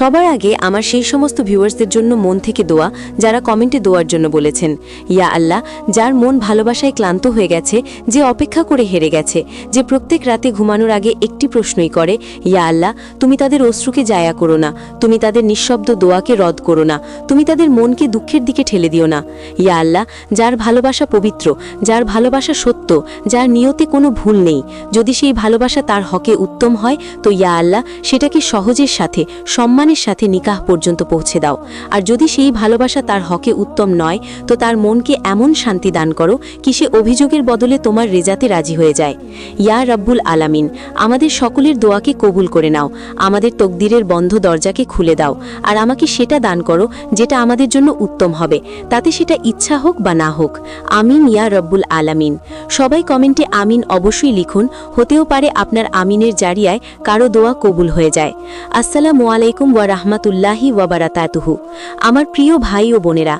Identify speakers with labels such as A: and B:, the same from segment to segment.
A: সবার আগে আমার সেই সমস্ত ভিউয়ার্সদের জন্য মন থেকে দোয়া, যারা কমেন্টে দোয়ার জন্য বলেছেন। ইয়া আল্লাহ, যার মন ভালোবাসায় ক্লান্ত হয়ে গেছে, যে অপেক্ষা করে হেরে গেছে, যে প্রত্যেক রাতে ঘুমানোর আগে একটি প্রশ্নই করে, ইয়া আল্লাহ, তুমি তাদের অশ্রুকে জায়া করো না, তুমি তাদের নিঃশব্দ দোয়াকে রদ করো না, তুমি তাদের মনকে দুঃখের দিকে ঠেলে দিও না। ইয়া আল্লাহ, যার ভালোবাসা পবিত্র, যার ভালোবাসা সত্য, যার নিয়তে কোনো ভুল নেই, যদি সেই ভালোবাসা তার হকে উত্তম হয়, তো ইয়া আল্লাহ, সেটাকে সহজের সাথে সম্মানের সাথে নিকাহ পর্যন্ত পৌঁছে দাও। আর যদি সেই ভালোবাসা তার হকে উত্তম নয়, তো তার মনকে এমন শান্তি দান করো কি সে অভিযোগের বদলে তোমার রেজাতে রাজি হয়ে যায়। ইয়া রব্বুল আলামিন, আমাদের সকলের দোয়াকে কবুল করে নাও, আমাদের তকদিরের বন্ধ দরজাকে খুলে দাও, আর আমাকে সেটা দান করো যেটা আমাদের জন্য উত্তম হবে, তাতে সেটা ইচ্ছা হোক বা না হোক। আমিন ইয়া রব্বুল আলামিন। সবাই কমেন্টে আমিন অবশ্যই লিখুন, হতেও পারে আপনার আমিনের জারিয়ায় কারও দোয়া কবুল হয়ে যায়। আসসালামু আলাইকুম ওয়া রাহমাতুল্লাহি ওয়া বারাকাতুহু আমার প্রিয় ভাই ও বোনেরা,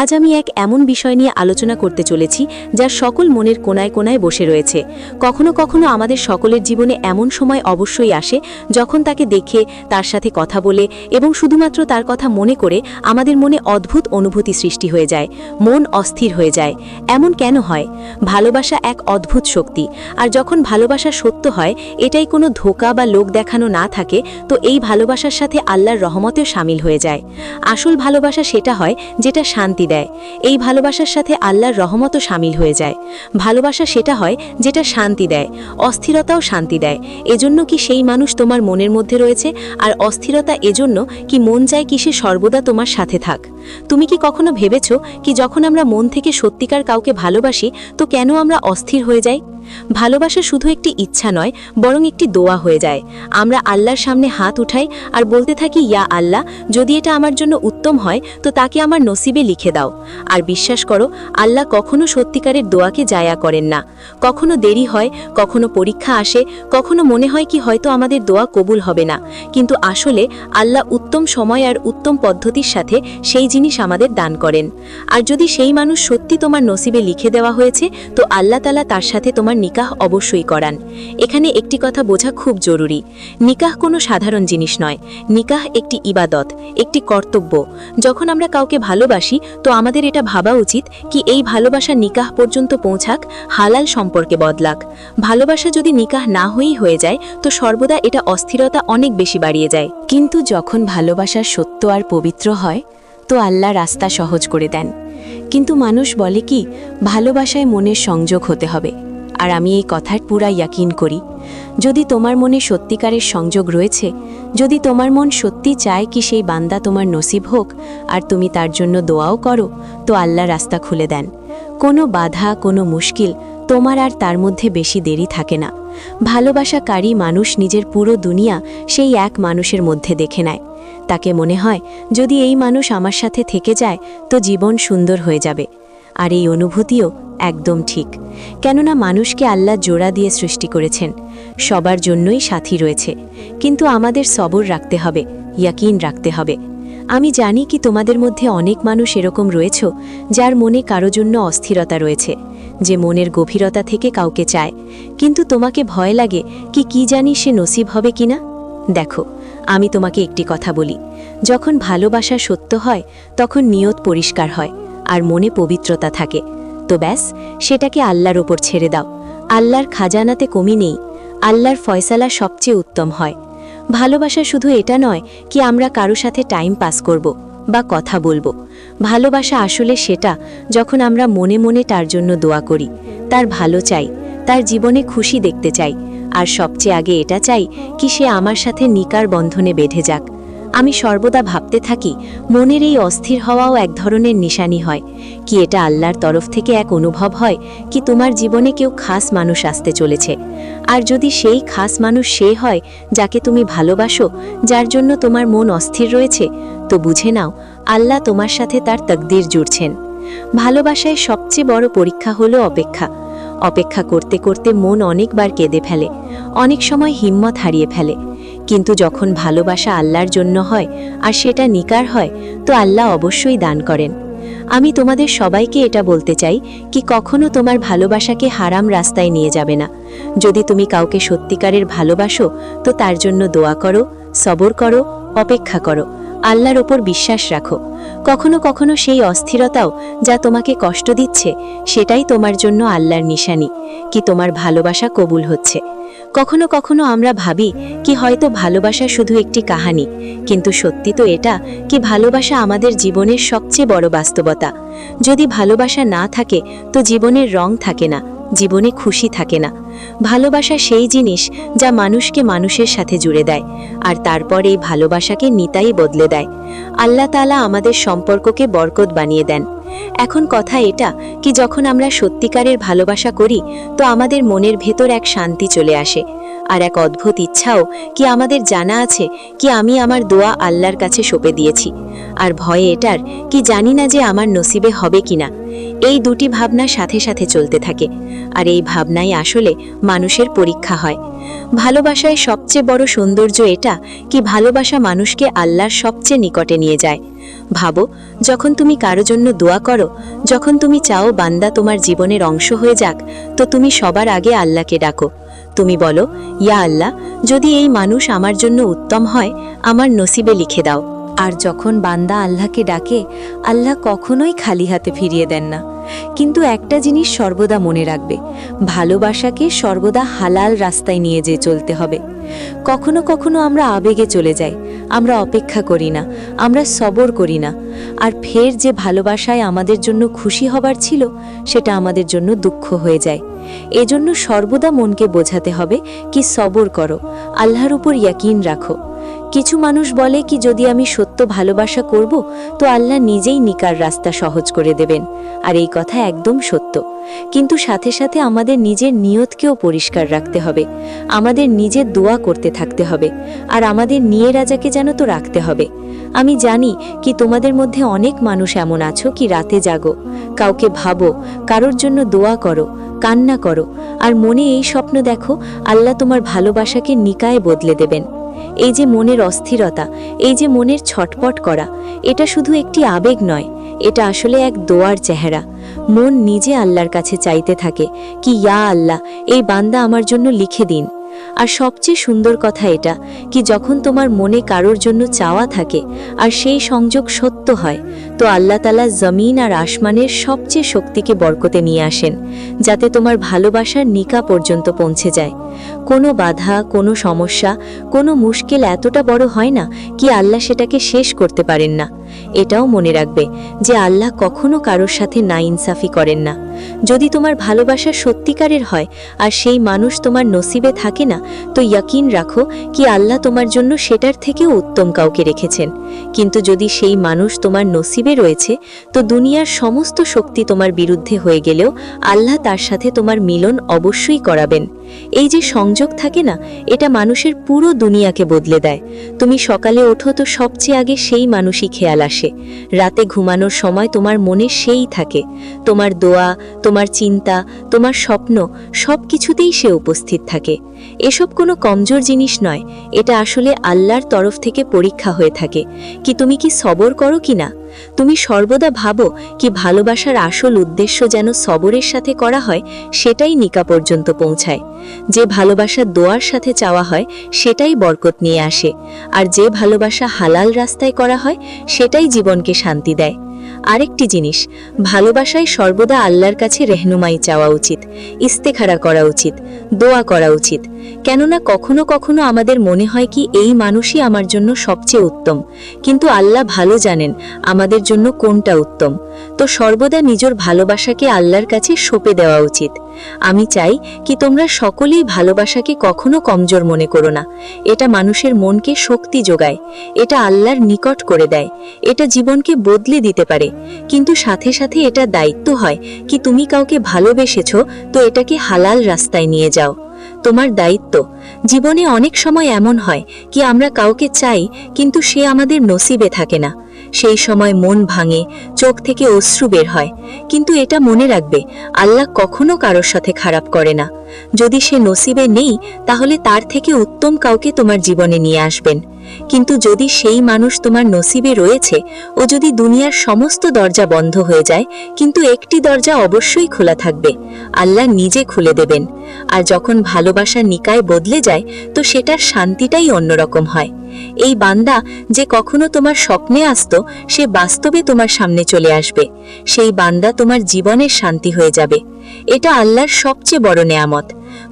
A: আজ আমি এক এমন বিষয় নিয়ে আলোচনা করতে চলেছি, যা সকল মনের কোনায় কোনায় বসে রয়েছে। কখনো কখনো আমাদের সকলের জীবনে এমন সময় অবশ্যই আসে, যখন তাকে দেখে, তার সাথে কথা বলে এবং শুধুমাত্র তার কথা মনে করে আমাদের মনে অদ্ভুত অনুভূতি সৃষ্টি হয়ে যায়, মন অস্থির হয়ে যায়। এমন কেন হয়? ভালোবাসা এক অদ্ভুত শক্তি, আর যখন ভালোবাসা সত্য হয়, এটাই কোনো ধোকা বা লোক দেখানো না থাকে, তো এই ভালোবাসার সাথে আল্লাহর রহমতেও সামিল হয়ে যায়। আসল ভালোবাসা সেটা হয় যেটা শান্তি দেয়। এই ভালোবাসার সাথে আল্লাহর রহমতও সামিল হয়ে যায়। ভালোবাসা সেটা হয় যেটা শান্তি দেয়, অস্থিরতাও শান্তি দেয়। এজন্য কি সেই মানুষ তোমার মনের মধ্যে রয়েছে? আর অস্থিরতা এজন্য কি মন চায় কি সে সর্বদা তোমার সাথে থাক? তুমি কি কখনো ভেবেছ কি যখন আমরা মন থেকে সত্যিকার কাউকে ভালোবাসি, তো কেন আমরা অস্থির হয়ে যাই? ভালোবাসা শুধু একটি ইচ্ছা নয়, বরং একটি দোয়া হয়ে যায়। আমরা আল্লাহর সামনে হাত উঠাই আর বলতে থাকি, ইয়া আল্লাহ, যদি এটা আমার জন্য উত্তম হয়, তো তাকে আমার নসিবে লিখে দাও। আর বিশ্বাস করো, আল্লাহ কখনো সত্যিকারের দোয়াকে জায়া করেন না। কখনো দেরি হয়, কখনো পরীক্ষা আসে, কখনো মনে হয় কি হয়তো আমাদের দোয়া কবুল হবে না। কিন্তু আসলে আল্লাহ উত্তম সময় আর উত্তম পদ্ধতির সাথে সেই জিনিস আমাদের দান করেন। আর যদি সেই মানুষ সত্যি তোমার নসিবে লিখে দেওয়া হয়েছে, তো আল্লাহ তালা তার সাথে তোমার নিকাহ অবশ্যই করান। এখানে একটি কথা বোঝা খুব জরুরি। নিকাহ কোনো সাধারণ জিনিস নয়। নিকাহ একটি ইবাদত, একটি কর্তব্য। যখন আমরা কাউকে ভালোবাসি, তো আমাদের এটা ভাবা উচিত কি এই ভালোবাসা নিকাহ পর্যন্ত পৌঁছাক, হালাল সম্পর্কে বদলাক। ভালোবাসা যদি নিকাহ না হয়েই হয়ে যায়, তো সর্বদা এটা অস্থিরতা অনেক বেশি বাড়িয়ে যায়। কিন্তু যখন ভালোবাসা সত্য আর পবিত্র হয় তো আল্লাহ রাস্তা সহজ করে দেন। কিন্তু মানুষ বলে কি, ভালোবাসায় মনের সংযোগ হতে হবে। আর আমি এই কথার পুরা ইয়াকিন করি, যদি তোমার মনে সত্যিকারের সংযোগ রয়েছে, যদি তোমার মন সত্যি চায় কি সেই বান্দা তোমার নসিব হোক, আর তুমি তার জন্য দোয়াও করো, তো আল্লাহ রাস্তা খুলে দেন। কোনো বাধা, কোনো মুশকিল তোমার আর তার মধ্যে বেশি দেরি থাকে না। ভালোবাসাকারী মানুষ নিজের পুরো দুনিয়া সেই এক মানুষের মধ্যে দেখে নেয়। তাকে মনে হয়, যদি এই মানুষ আমার সাথে থেকে যায়, তো জীবন সুন্দর হয়ে যাবে। আর এই অনুভূতিও একদম ঠিক। কেননা মানুষকে আল্লাহ জোড়া দিয়ে সৃষ্টি করেছেন। সবার জন্যই সাথী রয়েছে। কিন্তু আমাদের সবর রাখতে হবে, ইয়াকিন রাখতে হবে। আমি জানি কি তোমাদের মধ্যে অনেক মানুষ এরকম রয়েছ, যার মনে কারও জন্য অস্থিরতা রয়েছে, যে মনের গভীরতা থেকে কাউকে চায়। কিন্তু তোমাকে ভয় লাগে কি কি জানি সে নসিব হবে কিনা? দেখো আমি তোমাকে একটি কথা বলি। যখন ভালোবাসা সত্য হয়, তখন নিয়ত পরিষ্কার হয়, আর মনে পবিত্রতা থাকে। তো ব্যাস, সেটাকে আল্লাহর ওপর ছেড়ে দাও। আল্লাহর খাজানাতে কমি নেই, আল্লাহর ফয়সালা সবচেয়ে উত্তম হয়। ভালোবাসা শুধু এটা নয় কি আমরা কারও সাথে টাইম পাস করব, বা কথা বলব। ভালোবাসা আসলে সেটা যখন আমরা মনে মনে তার জন্য দোয়া করি, তার ভালো চাই, তার জীবনে খুশি দেখতে চাই আর সবচেয়ে আগে এটা চাই কি সে আমার সাথে নিকার বন্ধনে বেঁধে যাক। আমি সর্বদা ভাবতে থাকি, মনের এই অস্থির হওয়াও এক ধরনের নিশানি হয়। কি এটা আল্লাহর তরফ থেকে এক অনুভব হয়, কি তোমার জীবনে কেউ খাস মানুষ আসতে চলেছে। আর যদি সেই খাস মানুষ সে হয়, যাকে তুমি ভালোবাসো, যার জন্য তোমার মন অস্থির রয়েছে, তো বুঝে নাও, আল্লাহ তোমার সাথে তার তকদির জুড়ছেন। ভালোবাসায় সবচেয়ে বড় পরীক্ষা হলো অপেক্ষা। অপেক্ষা করতে করতে মন অনেকবার কেঁদে ফেলে। অনেক সময় হিম্মত হারিয়ে ফেলে। কিন্তু যখন ভালোবাসা আল্লাহর জন্য হয় আর সেটা নিকার হয়, তো আল্লাহ অবশ্যই দান করেন। আমি তোমাদের সবাইকে এটা বলতে চাই কি কখনো তোমার ভালোবাসাকে হারাম রাস্তায় নিয়ে যাবে না। যদি তুমি কাউকে সত্যিকারের ভালোবাসো, তো তার জন্য দোয়া করো, সবর করো, অপেক্ষা করো। আল্লাহর ওপর বিশ্বাস রাখো। কখনো কখনো সেই অস্থিরতাও যা তোমাকে কষ্ট দিচ্ছে, সেটাই তোমার জন্য আল্লাহর নিশানি। কি তোমার ভালোবাসা কবুল হচ্ছে? কখনো কখনো আমরা ভাবি, কি হয়তো ভালোবাসা শুধু একটি কাহানি, কিন্তু সত্যি তো এটা, কি ভালোবাসা আমাদের জীবনের সবচেয়ে বড় বাস্তবতা। যদি ভালোবাসা না থাকে, তো জীবনের রং থাকে না। জীবনে খুশি থাকে না। ভালোবাসা সেই জিনিস যা মানুষকে মানুষের সাথে জুড়ে দেয়, আর তারপর এই ভালোবাসাকে নিতাই বদলে দেয়। আল্লাহ তালা আমাদের সম্পর্ককে বরকত বানিয়ে দেন। এখন কথা এটা কি যখন আমরা সত্যিকারের ভালোবাসা করি, তো আমাদের মনের ভেতর এক শান্তি চলে আসে আর এক অদ্ভুত ইচ্ছাও কি আমাদের জানা আছে কি আমি আমার দোয়া আল্লাহর কাছে সঁপে দিয়েছি। আর ভয়ে এটার কি জানি না যে আমার নসিবে হবে কিনা এই দুটি ভাবনা সাথে সাথে চলতে থাকে আর এই ভাবনাই আসলে মানুষের পরীক্ষা হয়। ভালোবাসায় সবচেয়ে বড় সৌন্দর্য এটা কি ভালোবাসা মানুষকে আল্লাহর সবচেয়ে নিকটে নিয়ে যায়। ভাবো, যখন তুমি কারও জন্য দোয়া করো, যখন তুমি চাও বান্দা তোমার জীবনের অংশ হয়ে যাক, তো তুমি সবার আগে আল্লাহকে ডাকো। তুমি বলো, ইয়া আল্লাহ, যদি এই মানুষ আমার জন্য উত্তম হয়, আমার নসিবে লিখে দাও। আর যখন বান্দা আল্লাহকে ডাকে, আল্লাহ কখনোই খালি হাতে ফিরিয়ে দেন না। কিন্তু একটা জিনিস সর্বদা মনে রাখবে, ভালোবাসাকে সর্বদা হালাল রাস্তায় নিয়ে যেয়ে চলতে হবে। কখনো কখনো আমরা আবেগে চলে যাই, আমরা অপেক্ষা করি না, আমরা সবর করি না। আর ফের যে ভালোবাসায় আমাদের জন্য খুশি হবার ছিল, সেটা আমাদের জন্য দুঃখ হয়ে যায়। এজন্য সর্বদা মনকে বোঝাতে হবে কি সবর করো, আল্লাহর উপর ইয়াকিন রাখো। কিছু মানুষ বলে কি যদি আমি সত্য ভালোবাসা করব, তো আল্লাহ নিজেই নিকার রাস্তা সহজ করে দেবেন। আর এই কথা একদম সত্য। কিন্তু সাথে সাথে আমাদের নিজের নিয়তকেও পরিষ্কার রাখতে হবে। আমাদের নিজের দোয়া করতে থাকতে হবে। আর আমাদের নিয়ে রাজাকে যেন তো রাখতে হবে। আমি জানি কি তোমাদের মধ্যে অনেক মানুষ এমন আছো কি রাতে জাগো, কাউকে ভাবো, কারোর জন্য দোয়া করো, কান্না করো। আর মনে এই স্বপ্ন দেখো, আল্লাহ তোমার ভালোবাসাকে নিকায় বদলে দেবেন। এই যে মনের অস্থিরতা, এই যে মনের ছটপট করা, এটা শুধু একটি আবেগ নয়, এটা আসলে এক দোয়ার চেহারা। মন নিজে আল্লাহর কাছে চাইতে থাকে, কি ইয়া আল্লাহ, এই বান্দা আমার জন্য লিখে দিন। আর সবচেয়ে সুন্দর কথা এটা, কি যখন তোমার মনে কারোর জন্য চাওয়া থাকে আর সেই সংযোগ সত্য হয়, তো আল্লাহ তালা জমিন আর আসমানের সবচেয়ে শক্তিকে বরকতে নিয়ে আসেন, যাতে তোমার ভালোবাসার নিকা পর্যন্ত পৌঁছে যায়। কোনো বাধা, কোনো সমস্যা, কোনো মুশকিল এতটা বড় হয় না কি আল্লাহ সেটাকে শেষ করতে পারেন না। এটাও মনে রাখবে যে আল্লাহ কখনো কারোর সাথে না ইনসাফি করেন না। যদি তোমার ভালোবাসা সত্যিকারের হয় আর সেই মানুষ তোমার নসিবে থাকে না, তো ইয়াকিন রাখো কি আল্লাহ তোমার জন্য সেটার থেকেও উত্তম কাউকে রেখেছেন। কিন্তু যদি সেই মানুষ তোমার নসিবে রয়েছে, তো দুনিয়ার সমস্ত শক্তি তোমার বিরুদ্ধে হয়ে গেলেও আল্লাহ তার সাথে তোমার মিলন অবশ্যই করাবেন। এই যে সংযোগ থাকে না, এটা মানুষের পুরো দুনিয়াকে বদলে দেয়। তুমি সকালে ওঠো তো সবচেয়ে আগে সেই মানুষই খেয়াল আসে। রাতে ঘুমানোর সময় তোমার মনে সেই থাকে। তোমার দোয়া তোমার চিন্তা, তোমার স্বপ্ন, সব কিছুতেই সে উপস্থিত থাকে। এসব কোনো কমজোর জিনিস নয়, এটা আসলে আল্লাহর তরফ থেকে পরীক্ষা হয়ে থাকে। কি তুমি কি সবর করো কি না? তুমি সর্বদা ভাবো কি ভালোবাসার আসল উদ্দেশ্য যেন সবরের সাথে করা হয়, সেটাই নিকা পর্যন্ত পৌঁছায়। যে ভালোবাসা দোয়ার সাথে চাওয়া হয়, সেটাই বরকত নিয়ে আসে। আর যে ভালোবাসা হালাল রাস্তায় করা হয়, সেটাই জীবনকে শান্তি দেয়। আরেকটি জিনিস, ভালোবাসায় সর্বদা আল্লাহর কাছে রেহনুমাই চাওয়া উচিত, ইস্তেখারা করা উচিত, দোয়া করা উচিত। কেননা কখনো কখনো আমাদের মনে হয় কি এই মানুষই আমার জন্য সবচেয়ে উত্তম, কিন্তু আল্লাহ ভালো জানেন আমাদের জন্য কোনটা উত্তম। তো সর্বদা নিজের ভালোবাসাকে আল্লাহর কাছে সঁপে দেওয়া উচিত। আমি চাই কি তোমরা সকলেই ভালোবাসাকে কখনো কমজোর মনে করো না। এটা মানুষের মনকে শক্তি যোগায়, এটা আল্লাহর নিকট করে দেয়, এটা জীবনকে বদলে দিতে পারে। কিন্তু সাথে সাথে এটা দায়িত্ব হয় কি তুমি কাউকে ভালোবেসেছো, তো এটাকে হালাল রাস্তায় নিয়ে যাও। তোমার দায়িত্ব। জীবনে অনেক সময় এমন হয় কি আমরা কাউকে চাই, কিন্তু সে আমাদের নসিবে থাকে না। সেই সময় মন ভাঙে, চোখ থেকে অশ্রু বের হয়। কিন্তু এটা মনে রাখবে, আল্লাহ কখনো কারোর সাথে খারাপ করে না। যদি সে নসিবে নেই, তাহলে তার থেকে উত্তম কাউকে তোমার জীবনে নিয়ে আসবেন।
B: কিন্তু যদি সেই মানুষ তোমার নসিবে রয়েছে, ও যদি দুনিয়ার সমস্ত দরজা বন্ধ হয়ে যায়, কিন্তু একটি দরজা অবশ্যই খোলা থাকবে, আল্লাহ নিজে খুলে দেবেন। আর যখন ভালোবাসার নিকায় বদলে যায়, তো সেটার শান্তিটাই অন্যরকম হয়। এই বান্দা যে কখনো তোমার স্বপ্নে আসত, সে বাস্তবে তোমার সামনে চলে আসবে। সেই বান্দা তোমার জীবনের শান্তি হয়ে যাবে। এটা আল্লাহর সবচেয়ে বড় নেয়ামত।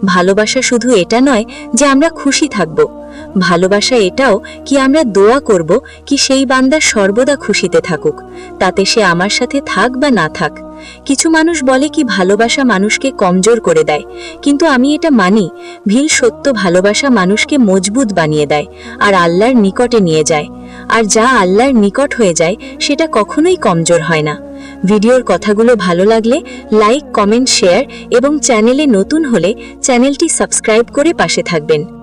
B: ভালোবাসা শুধু এটা নয় যে আমরা খুশি থাকব। ভালোবাসা এটাও কি আমরা দোয়া করব কি সেই বান্দা সর্বদা খুশিতে থাকুক, তাতে সে আমার সাথে থাক বা না থাক। কিছু মানুষ বলে কি ভালোবাসা মানুষকে কমজোর করে দেয়, কিন্তু আমি এটা মানি, ভিল সত্য ভালোবাসা মানুষকে মজবুত বানিয়ে দেয় আর আল্লাহর নিকটে নিয়ে যায়। আর যা আল্লাহর নিকট হয়ে যায়, সেটা কখনোই কমজোর হয় না। ভিডিওর কথাগুলো ভালো লাগলে লাইক, কমেন্ট, শেয়ার এবং চ্যানেলে নতুন হলে চ্যানেলটি সাবস্ক্রাইব করে পাশে থাকবেন।